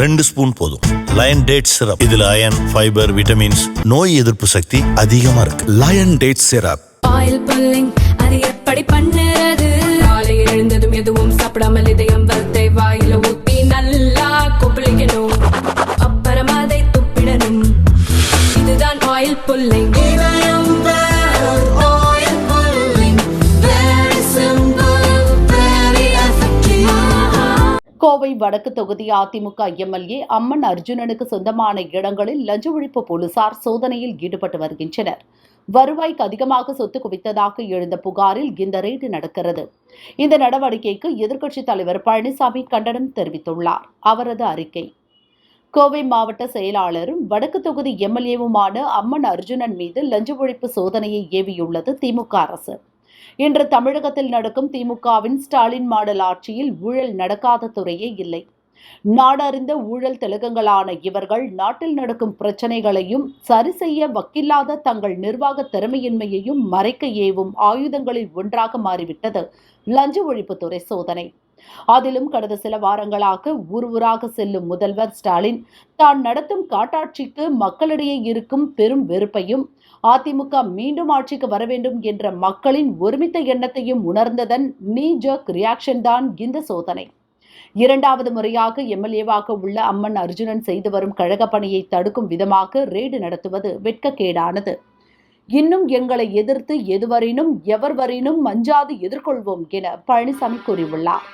ரெண்டு ஸ்பூன் போதும். Lion date syrup இதுல அயன் ஃபைபர் விட்டமின்ஸ் நோய் எதிர்ப்பு சக்தி அதிகமா இருக்கு. Lion date syrup oil pulling அது எப்படி பண்ணுறது? காலையில் எழுந்ததும் எதுவும் சாப்பிடாமல் இதயம் வளர்த்தை வாயில ஊத்தி நல்லா கொப்பளிக்கணும். அப்புறம் அதை துப்பிடணும். இதுதான் ஆயில் புல்லிங். கோவை வடக்கு தொகுதி அதிமுக எம்எல்ஏ அம்மன் அர்ஜுனனுக்கு சொந்தமான இடங்களில் லஞ்ச ஒழிப்பு போலீசார் சோதனையில் ஈடுபட்டு வருகின்றனர். வருவாய்க்கு அதிகமாக சொத்து குவித்ததாக எழுந்த புகாரில் இந்த ரெய்டு நடக்கிறது. இந்த நடவடிக்கைக்கு எதிர்க்கட்சித் தலைவர் பழனிசாமி கண்டனம் தெரிவித்துள்ளார். அவரது அறிக்கை. கோவை மாவட்ட செயலாளரும் வடக்கு தொகுதி எம்எல்ஏவுமான அம்மன் அர்ஜுனன் மீது லஞ்ச ஒழிப்பு சோதனையை ஏவியுள்ளது திமுக அரசு. இன்று தமிழகத்தில் நடக்கும் திமுகவின் ஸ்டாலின் மாடல் ஆட்சியில் ஊழல் நடக்காத துறையே இல்லை. நாடறிந்த ஊழல் திலகங்களான இவர்கள் நாட்டில் நடக்கும் பிரச்சனைகளையும் சரி செய்ய வக்கில்லாத தங்கள் நிர்வாக திறமையின்மையையும் மறைக்க ஏவும் ஆயுதங்களில் ஒன்றாக மாறிவிட்டது. லஞ்ச ஒழிப்புத்துறை சோதனை. அதிலும் கடந்த சில வாரங்களாக ஊர் ஊராக செல்லும் முதல்வர் ஸ்டாலின் தான் நடத்தும் காட்டாட்சிக்கு மக்களிடையே இருக்கும் பெரும் வெறுப்பையும் அதிமுக மீண்டும் ஆட்சிக்கு வர வேண்டும் என்ற மக்களின் ஒருமித்த எண்ணத்தையும் உணர்ந்ததன் நீ ஜர்க் ரியாக்ஷன் தான் இந்த சோதனை. இரண்டாவது முறையாக எம்எல்ஏவாக உள்ள அம்மன் அர்ஜுனன் செய்து வரும் கழக பணியை தடுக்கும் விதமாக ரெய்டு நடத்துவது வெட்கக்கேடானது. இன்னும் எங்களை எதிர்த்து எதுவரினும் எவர் வரினும் மஞ்சாது எதிர்கொள்வோம் என பழனிசாமி கூறியுள்ளார்.